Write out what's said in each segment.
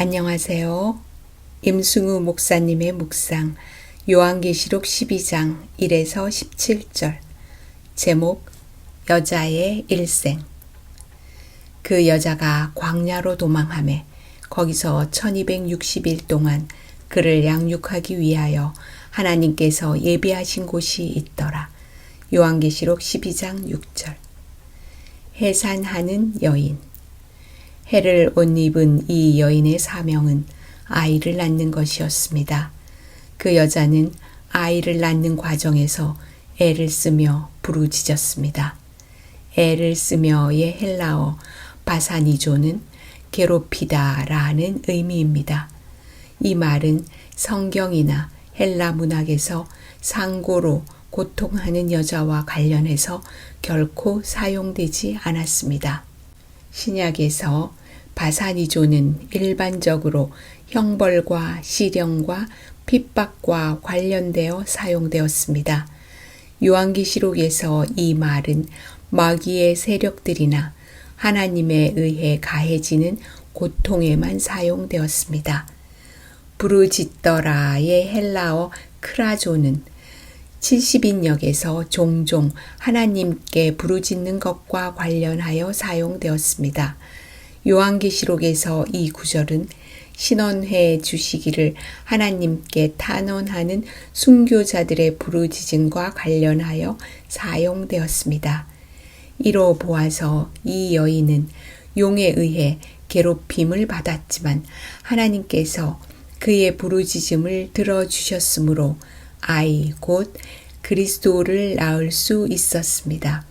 안녕하세요. 임승우 목사님의 묵상 요한계시록 12장 1에서 17절 제목 여자의 일생 그 여자가 광야로 도망함에 거기서 1260일 동안 그를 양육하기 위하여 하나님께서 예비하신 곳이 있더라. 요한계시록 12장 6절 해산하는 여인 해를 옷 입은 이 여인의 사명은 아이를 낳는 것이었습니다. 그 여자는 아이를 낳는 과정에서 애를 쓰며 부르짖었습니다. 애를 쓰며의 헬라어 바사니조는 괴롭히다 라는 의미입니다. 이 말은 성경이나 헬라 문학에서 상고로 고통하는 여자와 관련해서 결코 사용되지 않았습니다. 신약에서 바사니조는 일반적으로 형벌과 시령과 핍박과 관련되어 사용되었습니다. 요한계시록에서 이 말은 마귀의 세력들이나 하나님에 의해 가해지는 고통에만 사용되었습니다. 부르짖더라의 헬라어 크라조는 70인역에서 종종 하나님께 부르짖는 것과 관련하여 사용되었습니다. 요한계시록에서 이 구절은 신원해 주시기를 하나님께 탄원하는 순교자들의 부르짖음과 관련하여 사용되었습니다. 이로 보아서 이 여인은 용에 의해 괴롭힘을 받았지만 하나님께서 그의 부르짖음을 들어주셨으므로 아이 곧 그리스도를 낳을 수 있었습니다.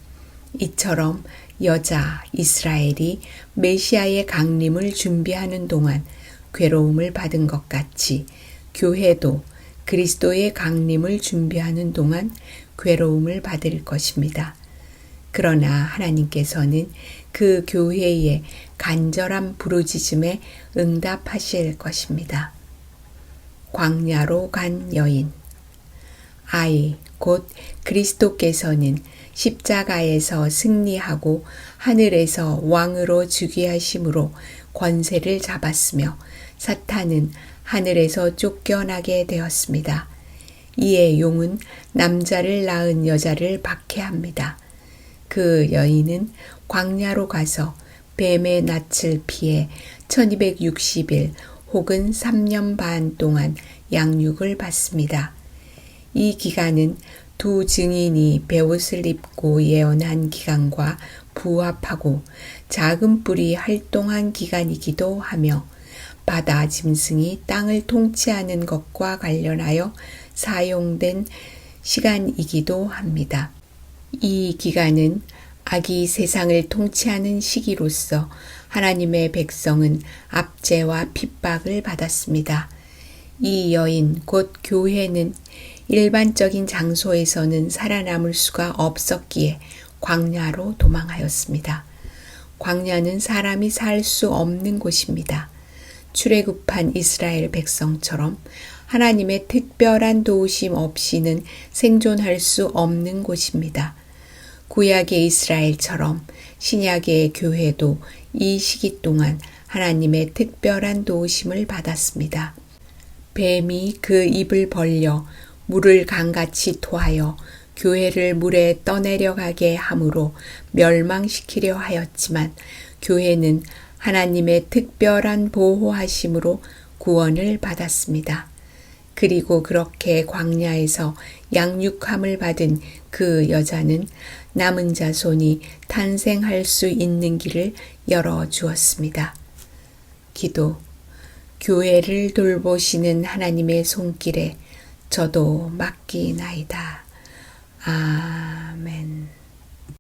이처럼 여자 이스라엘이 메시아의 강림을 준비하는 동안 괴로움을 받은 것 같이 교회도 그리스도의 강림을 준비하는 동안 괴로움을 받을 것입니다. 그러나 하나님께서는 그 교회의 간절한 부르짖음에 응답하실 것입니다. 광야로 간 여인 아이 곧 그리스도께서는 십자가에서 승리하고 하늘에서 왕으로 즉위하심으로 권세를 잡았으며 사탄은 하늘에서 쫓겨나게 되었습니다. 이에 용은 남자를 낳은 여자를 박해합니다. 그 여인은 광야로 가서 뱀의 낯을 피해 1260일 혹은 3년 반 동안 양육을 받습니다. 이 기간은 두 증인이 베옷을 입고 예언한 기간과 부합하고 작은 뿔이 활동한 기간이기도 하며 바다 짐승이 땅을 통치하는 것과 관련하여 사용된 시간이기도 합니다. 이 기간은 악이 세상을 통치하는 시기로서 하나님의 백성은 압제와 핍박을 받았습니다. 이 여인 곧 교회는 일반적인 장소에서는 살아남을 수가 없었기에 광야로 도망하였습니다. 광야는 사람이 살 수 없는 곳입니다. 출애굽한 이스라엘 백성처럼 하나님의 특별한 도우심 없이는 생존할 수 없는 곳입니다. 구약의 이스라엘처럼 신약의 교회도 이 시기 동안 하나님의 특별한 도우심을 받았습니다. 뱀이 그 입을 벌려 물을 강같이 토하여 교회를 물에 떠내려가게 함으로 멸망시키려 하였지만 교회는 하나님의 특별한 보호하심으로 구원을 받았습니다. 그리고 그렇게 광야에서 양육함을 받은 그 여자는 남은 자손이 탄생할 수 있는 길을 열어 주었습니다. 기도 교회를 돌보시는 하나님의 손길에 저도 맡기나이다. 아멘.